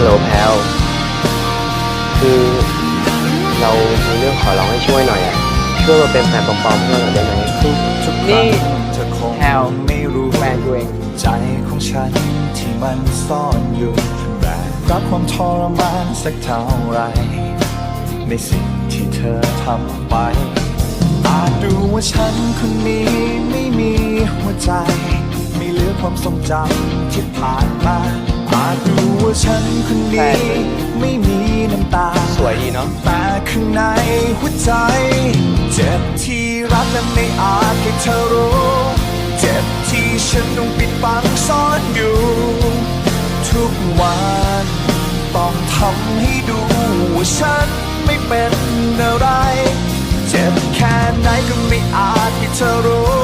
ฮัลโหลแพลวคือเรามีเรื่องขอร้องให้ช่วยหน่อยอะ ช่วยมาเป็นแฟนปลอมๆให้เราหน่อยได้ไหมทุกๆคนี่รั้งเธอคงแพลวไม่รู้แฟนตัวเอง ใจของฉันที่มันซ่อนอยู่แบกรับความทรมานสักเท่าไหรในสิ่งที่เธอทำไปอาจดูว่าฉันคนนี้ไม่มีหัวใจ ไม่เหลือความทรงจำที่ผ่านมาอาจ สวยดีเนาะแต่ข้างในหัวใจ เจ็บที่รักและไม่อาจให้เธอรู้ เจ็บที่ฉันต้องปิดบังซ่อนอยู่ ทุกวันต้องทำให้ดูว่าฉันไม่เป็นอะไร เจ็บแค่ไหนก็ไม่อาจให้เธอรู้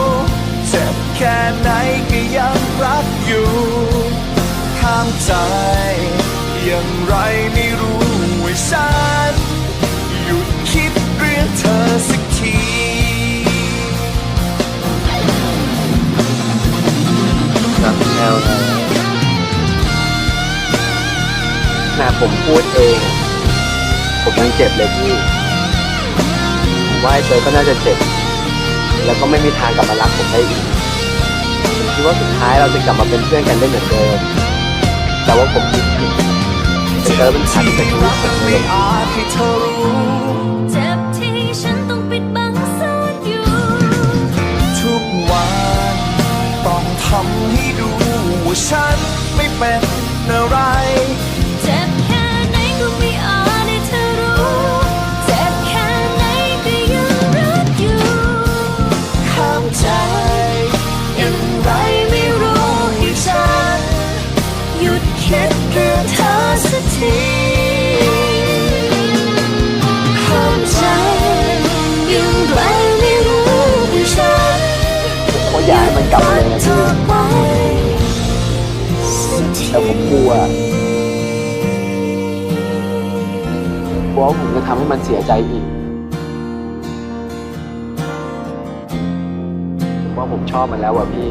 เจ็บแค่ไหนก็ยังรักอยู่ห้ามใจอย่างไรไม่รู้ว่าฉัน นาผมพูดเองอะผมยังเจ็บเลยพี่ผมว่าไอ้เตยก็น่าจะเจ็บ แล้วก็ไม่มีทางกลับมารักผมได้อีกผมคิดว่าสุดท้ายเราจะกลับมาเป็นเพื่อนกันได้เหมือนเดิม แต่ว่าผมคิดผิดไอ้เตยเป็นฉันแต่ชีวิตผมเลไม่ยอาจให้เธอรู้เจ็บที่ฉันต้องปิดบังซ่อนอยู่ทุกวันต้องทำให้ดูว่าฉันไม่เป็นอะไร กลับมาเลยนะพี่แต่ผมกลัวกลัวว่าผมจะทำให้มันเสียใจอีกผมว่าผมชอบมันแล้วอะพี่